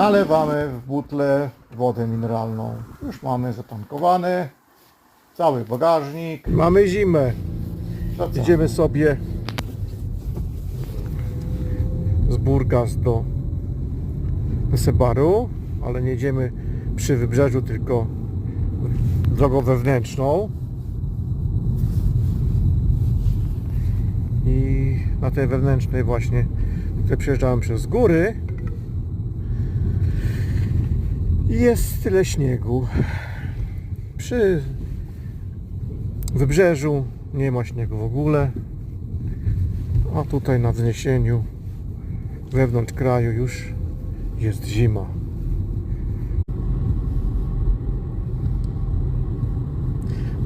Nalewamy w butle wodę mineralną. Już mamy zatankowany. Cały bagażnik. Mamy zimę. Idziemy sobie z Burgas do Sebaru, ale nie jedziemy przy wybrzeżu, tylko drogą wewnętrzną. I na tej wewnętrznej właśnie tutaj przejeżdżałem przez góry jest tyle śniegu. Przy wybrzeżu nie ma śniegu w ogóle. A tutaj na wzniesieniu wewnątrz kraju już jest zima.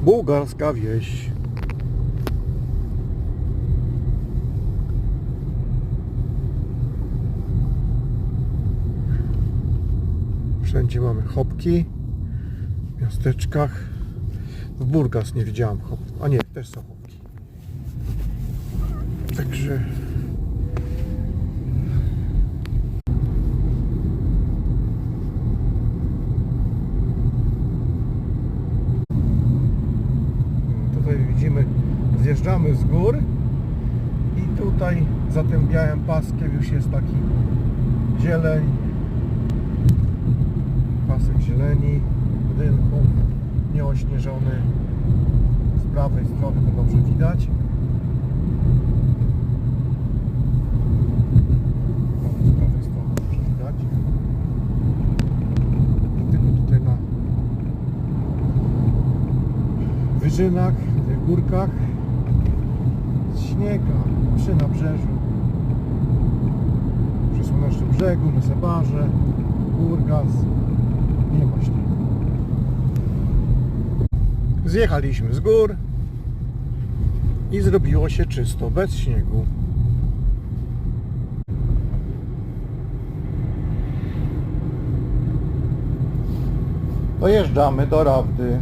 Bułgarska wieś. Wszędzie mamy chopki w miasteczkach. W Burgas nie widziałam hop. A nie, też są chopki. Także Tutaj widzimy, zjeżdżamy z gór i tutaj za tym białym paskiem już jest taki zieleń, nieośnieżony. Z prawej strony to dobrze widać. Wyżynach, w górkach śniega przy nabrzeżu przy Słonecznym Brzegu, na Sebarze Burgas nie ma śniegu zjechaliśmy z gór i zrobiło się czysto, bez śniegu Dojeżdżamy do Rawdy.